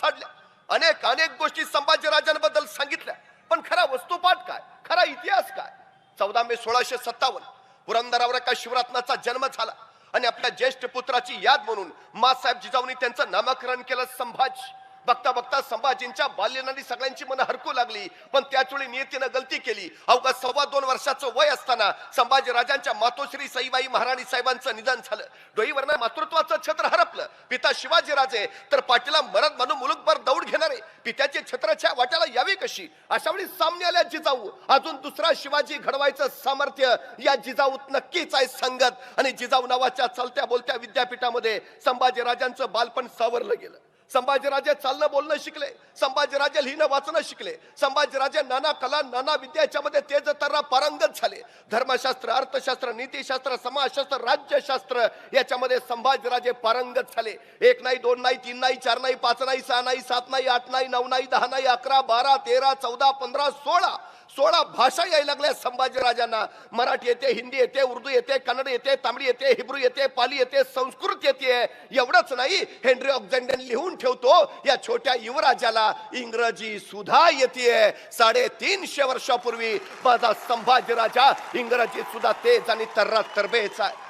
साधल्या. अनेक अनेक गोष्टी संभाजीराजांबद्दल सांगितल्या. पण खरा वस्तुपाठ काय? खरा इतिहास काय? चौदा मे सोळाशे सत्तावन्न पुरंदरावर एका शिवरात्नाचा जन्म झाला. आणि आपल्या ज्येष्ठ पुत्राची याद म्हणून मासाहेब जिजाऊनी त्यांचं नामकरण केलं संभाजी. बघता बघता संभाजींच्या बाल्यनानी सगळ्यांची मन हरकू लागली. पण त्याचवेळी नियतीनं गलती केली. अवघा सव्वा दोन वर्षाचं वय असताना संभाजी राजांच्या मातोश्री सईबाई महाराणी साहेबांचं निधन झालं. डोईवरनं मातृत्वाचं छत्र आपलं. पिता शिवाजीराजे तर पाटीला मरद म्हणून मुलुकभर दौड घेणारे. पित्याचे छत्राच्या वाट्याला यावी कशी? अशा वेळी सामने आल्या जिजाऊ. अजून दुसरा शिवाजी घडवायचं सामर्थ्य या जिजाऊत नक्कीच आहे संगत. आणि जिजाऊ नावाच्या चालत्या बोलत्या विद्यापीठामध्ये संभाजी राजांचं बालपण सावरलं गेलं. संभाजीराजे चालणं बोलणं शिकले. संभाजीराजे लिहिणं वाचणं शिकले. संभाजीराजे नाना कला नाना विद्या याच्यामध्ये तेज तर्रा पारंगत झाले. धर्मशास्त्र अर्थशास्त्र नीतीशास्त्र समाजशास्त्र राज्यशास्त्र याच्यामध्ये संभाजीराजे पारंगत झाले. एक नाही दोन नाही तीन नाही चार नाही पाच नाही सहा नाही सात नाही आठ नाही नऊ नाही दहा नाही अकरा बारा तेरा चौदा पंधरा सोळा सोळा भाषा यायला लागल्या संभाजीराजांना मराठी येते हिंदी येते उर्दू येते कन्नड येते तामिळ येते हिब्रू येते पाली येते संस्कृत येते. एवढंच नाही हेनरी ऑक्झेंडन लिहून ठेवतो या छोट्या युवराजाला इंग्रजी सुद्धा येते साडेतीनशे वर्षापूर्वी माझा संभाजीराजा इंग्रजी सुद्धा तेज आणि तर्रा तरबेच आहे.